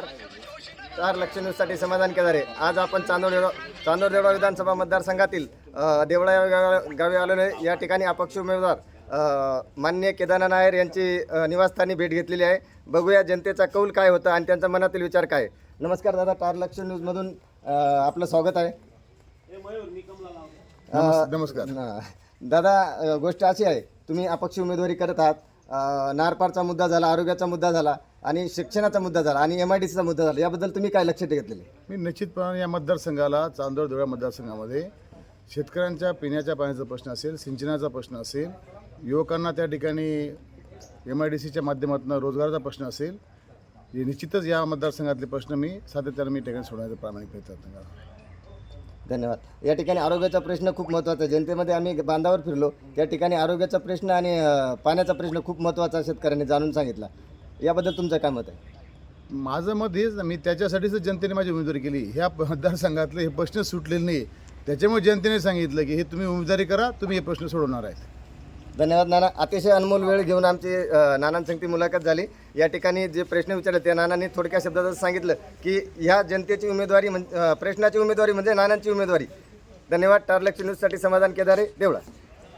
चार लक्ष न्यूजसाठी समाधान केदारे आज आपण चांदोर चांदोर देवळा विधानसभा मतदारसंघातील देवळा गावा- आलेलो आहे. या ठिकाणी अपक्ष उमेदवार अ, माननीय केदारनाथ नायर यांची निवासस्थानी भेट घेतलेली आहे. बघूया जनतेचा कौल काय होता आणि त्यांचा मनातील विचार काय. नमस्कार दादा चार लक्ष न्यूजमधून आपलं स्वागत आहे. नमस्कार. दादा गोष्ट अशी आहे तुम्ही अपक्ष उमेदवारी करत आहात. नारपारचा मुद्दा झाला आरोग्याचा मुद्दा झाला आणि शिक्षणाचा मुद्दा झाला आणि एम आय डी सीचा मुद्दा झाला याबद्दल तुम्ही काय लक्ष घेतलेले मी निश्चितपणे या मतदारसंघाला चांदोर धुळ्या मतदारसंघामध्ये शेतकऱ्यांच्या पिण्याच्या पाण्याचा प्रश्न असेल सिंचनाचा प्रश्न असेल युवकांना त्या ठिकाणी एम आय डी सीच्या माध्यमातून रोजगाराचा प्रश्न असेल हे निश्चितच या मतदारसंघातले प्रश्न मी सातत्याने मी ठिकाणी सोडण्याचा प्रामाणिक प्रयत्न करणार आहे. धन्यवाद. या ठिकाणी आरोग्याचा प्रश्न खूप महत्त्वाचा आहे. जनतेमध्ये आम्ही बांधावर फिरलो. त्या ठिकाणी आरोग्याचा प्रश्न आणि पाण्याचा प्रश्न खूप महत्त्वाचा शेतकऱ्यांनी जाणून सांगितला. याबद्दल तुमचं काय मत आहे? माझं मत हेच ना, मी त्याच्यासाठीच जनतेने माझी उमेदवारी केली. ह्या मतदारसंघातले हे प्रश्न सुटलेले नाही त्याच्यामुळे जनतेने सांगितलं की हे तुम्ही उमेदवारी करा तुम्ही हे प्रश्न सोडवणार आहेत. धन्यवाद नाना. अतिशय अनमोल वेळ घेऊन आमची अ, नानांसंगती मुलाखत झाली. या ठिकाणी जे प्रश्न विचारले त्या नानांनी थोडक्या शब्दात सांगितलं की ह्या जनतेची उमेदवारी म्हण अ, प्रश्नाची उमेदवारी म्हणजे नानांची उमेदवारी. धन्यवाद. टारलक्ष न्यूजसाठी समाधान केदारे देवळा.